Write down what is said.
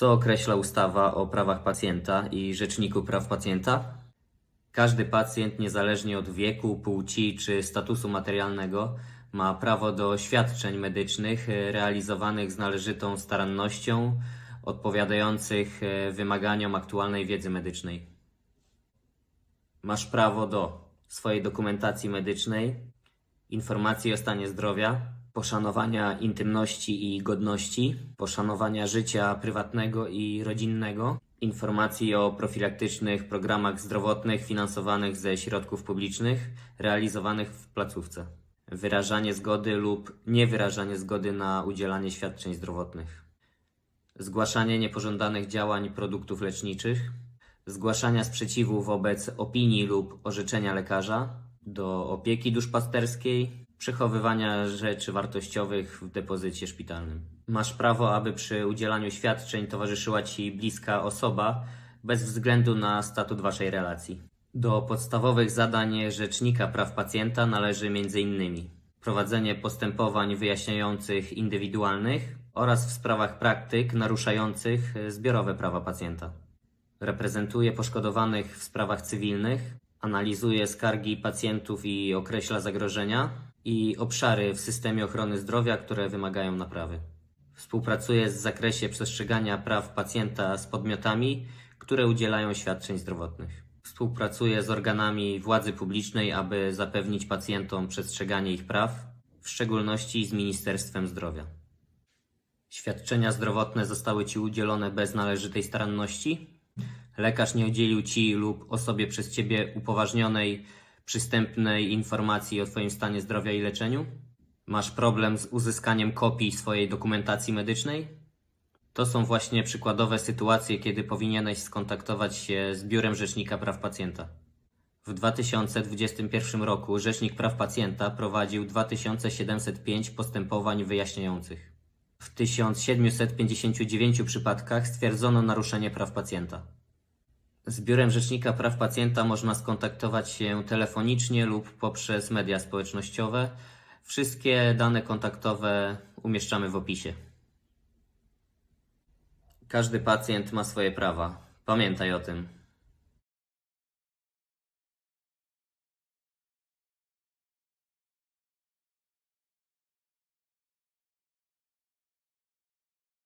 Co określa ustawa o prawach pacjenta i Rzeczniku Praw Pacjenta? Każdy pacjent, niezależnie od wieku, płci czy statusu materialnego, ma prawo do świadczeń medycznych e, realizowanych z należytą starannością, odpowiadających e, wymaganiom aktualnej wiedzy medycznej. Masz prawo do swojej dokumentacji medycznej, informacji o stanie zdrowia, poszanowania intymności i godności, poszanowania życia prywatnego i rodzinnego, informacji o profilaktycznych programach zdrowotnych finansowanych ze środków publicznych realizowanych w placówce, wyrażanie zgody lub niewyrażanie zgody na udzielanie świadczeń zdrowotnych, zgłaszanie niepożądanych działań produktów leczniczych, zgłaszania sprzeciwu wobec opinii lub orzeczenia lekarza, do opieki duszpasterskiej, przechowywania rzeczy wartościowych w depozycie szpitalnym. Masz prawo, aby przy udzielaniu świadczeń towarzyszyła Ci bliska osoba, bez względu na statut Waszej relacji. Do podstawowych zadań Rzecznika Praw Pacjenta należy m.in. prowadzenie postępowań wyjaśniających indywidualnych oraz w sprawach praktyk naruszających zbiorowe prawa pacjenta. Reprezentuje poszkodowanych w sprawach cywilnych, analizuje skargi pacjentów i określa zagrożenia i obszary w systemie ochrony zdrowia, które wymagają naprawy. Współpracuje w zakresie przestrzegania praw pacjenta z podmiotami, które udzielają świadczeń zdrowotnych. Współpracuje z organami władzy publicznej, aby zapewnić pacjentom przestrzeganie ich praw, w szczególności z Ministerstwem Zdrowia. Świadczenia zdrowotne zostały Ci udzielone bez należytej staranności? Lekarz nie udzielił Ci lub osobie przez Ciebie upoważnionej, przystępnej informacji o Twoim stanie zdrowia i leczeniu? Masz problem z uzyskaniem kopii swojej dokumentacji medycznej? To są właśnie przykładowe sytuacje, kiedy powinieneś skontaktować się z Biurem Rzecznika Praw Pacjenta. W 2021 roku Rzecznik Praw Pacjenta prowadził 2705 postępowań wyjaśniających. W 1759 przypadkach stwierdzono naruszenie praw pacjenta. Z Biurem Rzecznika Praw Pacjenta można skontaktować się telefonicznie lub poprzez media społecznościowe. Wszystkie dane kontaktowe umieszczamy w opisie. Każdy pacjent ma swoje prawa. Pamiętaj o tym.